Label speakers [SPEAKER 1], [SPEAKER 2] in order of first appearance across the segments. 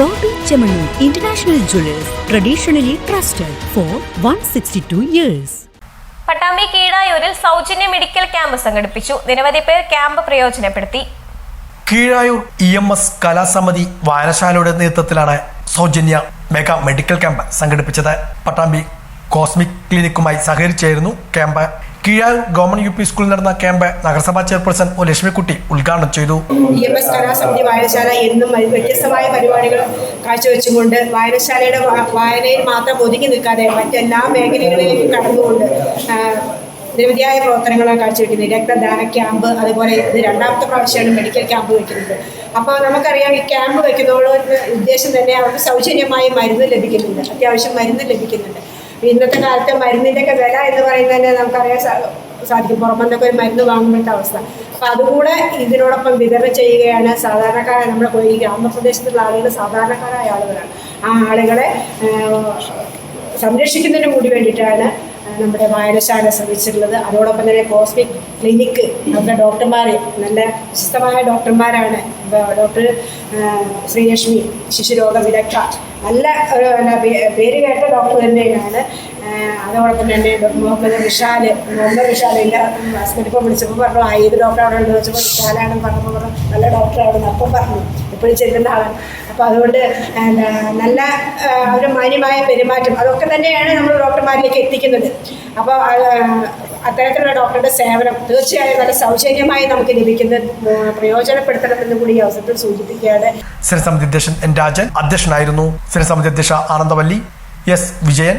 [SPEAKER 1] Bobby jewellers traditionally trusted for one sixty 162 years
[SPEAKER 2] Pattambi കീഴായൂരിൽ സൗജന്യ medical camp സംഘടിപ്പിച്ചു. നിരവധി പേർ ക്യാമ്പ് പ്രയോജനപ്പെടുത്തി.
[SPEAKER 3] കീഴായൂർ ഇ എം എസ് കലാസമിതി വായനശാലയുടെ നേതൃത്വത്തിലാണ് സൗജന്യ മെഗാ മെഡിക്കൽ ക്യാമ്പ് സംഘടിപ്പിച്ചത്. പട്ടാമ്പി കോസ്മിക് ക്ലിനിക്കുമായി സഹകരിച്ചായിരുന്നു camp. Keezhayur government U P സ്കൂളിൽ നടന്ന ക്യാമ്പ് നഗരസഭാ ചെയർപേഴ്സൺ ഒ ലക്ഷ്മിക്കുട്ടി ഉദ്ഘാടനം ചെയ്തു.
[SPEAKER 4] ഇ എം എസ് കലാസമിതി വായനശാല എന്നും വ്യത്യസ്തമായ പരിപാടികൾ കാഴ്ചവെച്ചുകൊണ്ട് വായനശാലയുടെ വായനയിൽ മാത്രം ഒതുങ്ങി നിൽക്കാതെ മറ്റെല്ലാ മേഖലകളിലേക്കും കടന്നുകൊണ്ട് നിരവധിയായ പ്രവർത്തനങ്ങളാണ് കാഴ്ചവെക്കുന്നത്. രക്തദാന ക്യാമ്പ് അതുപോലെ ഇത് രണ്ടാമത്തെ പ്രാവശ്യമാണ് മെഡിക്കൽ ക്യാമ്പ് വെക്കുന്നത് അപ്പോൾ നമുക്കറിയാം ഈ ക്യാമ്പ് വെക്കുന്നതോട് ഉദ്ദേശം തന്നെ അവർക്ക് സൗജന്യമായി മരുന്ന് ലഭിക്കുന്നുണ്ട്. അത്യാവശ്യം മരുന്ന് ലഭിക്കുന്നുണ്ട്. ഇന്നത്തെ കാലത്ത് മരുന്നിന്റെയൊക്കെ വില എന്ന് പറയുന്നത് തന്നെ നമുക്കറിയാൻ സാധിക്കും. പുറമെന്നൊക്കെ ഒരു മരുന്ന് വാങ്ങുമ്പോഴത്തെ അവസ്ഥ. അപ്പം അതുകൂടെ ഇതിനോടൊപ്പം വിതരണം ചെയ്യുകയാണ് സാധാരണക്കാരായ നമ്മുടെ ഈ ഗ്രാമപ്രദേശത്തുള്ള ആളുകൾ സാധാരണക്കാരായ ആളുകളാണ്. ആ ആളുകളെ സംരക്ഷിക്കുന്നതിനും കൂടി വേണ്ടിയിട്ടാണ് നമ്മുടെ വായനശാല ശ്രമിച്ചിട്ടുള്ളത് അതോടൊപ്പം തന്നെ കോസ്മിക് ക്ലിനിക്ക്. നമ്മുടെ ഡോക്ടർമാർ നല്ല വിശിഷ്ടമായ ഡോക്ടർമാരാണ്. ഡോക്ടർ ശ്രീലക്ഷ്മി ശിശുരോഗ വിദഗ്ധ. നല്ല ഒരു പേര് കേട്ട ഡോക്ടർ തന്നെയാണ്. അതോടൊപ്പം തന്നെ മുഹമ്മദ് വിശാൽ മുഹമ്മദ് വിശാൽ ഇല്ല ഹസ്ബൻഡ് വിളിച്ചപ്പോൾ പറഞ്ഞു ആ ഏത് ഡോക്ടറാണ് എന്ന് ചോദിച്ചപ്പോൾ വിശാലാണെന്ന് പറഞ്ഞപ്പോൾ പറഞ്ഞു നല്ല ഡോക്ടറാണെന്ന് അപ്പം പറഞ്ഞു എപ്പോഴും ചെല്ലുന്ന ആളാണ്. അപ്പോൾ അതുകൊണ്ട് നല്ല ഒരു മാന്യമായ പെരുമാറ്റം. അതൊക്കെ തന്നെയാണ് നമ്മൾ ഡോക്ടർമാരിലേക്ക് എത്തിക്കുന്നത്. അപ്പോൾ അത്തരത്തിലുള്ള ഡോക്ടറുടെ സേവനം തീർച്ചയായും നല്ല സൗജന്യമായി നമുക്ക് ലഭിക്കുന്ന പ്രയോജനപ്പെടുത്തണമെന്ന് കൂടി ഈ അവസരത്തിൽ സൂചിപ്പിക്കുകയാണ്.
[SPEAKER 3] സ്ഥിരസമിതി അധ്യക്ഷൻ എൻ രാജൻ അധ്യക്ഷനായിരുന്നു. സ്ഥിരസമിതി അധ്യക്ഷ ആനന്ദവല്ലി എസ് വിജയൻ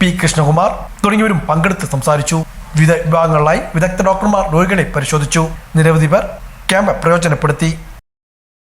[SPEAKER 3] പി കൃഷ്ണകുമാർ തുടങ്ങിയവരും പങ്കെടുത്ത് സംസാരിച്ചു. വിവിധ വിഭാഗങ്ങളിലായി വിദഗ്ധ ഡോക്ടർമാർ രോഗികളെ പരിശോധിച്ചു. നിരവധി പേർ ക്യാമ്പ് പ്രയോജനപ്പെടുത്തി.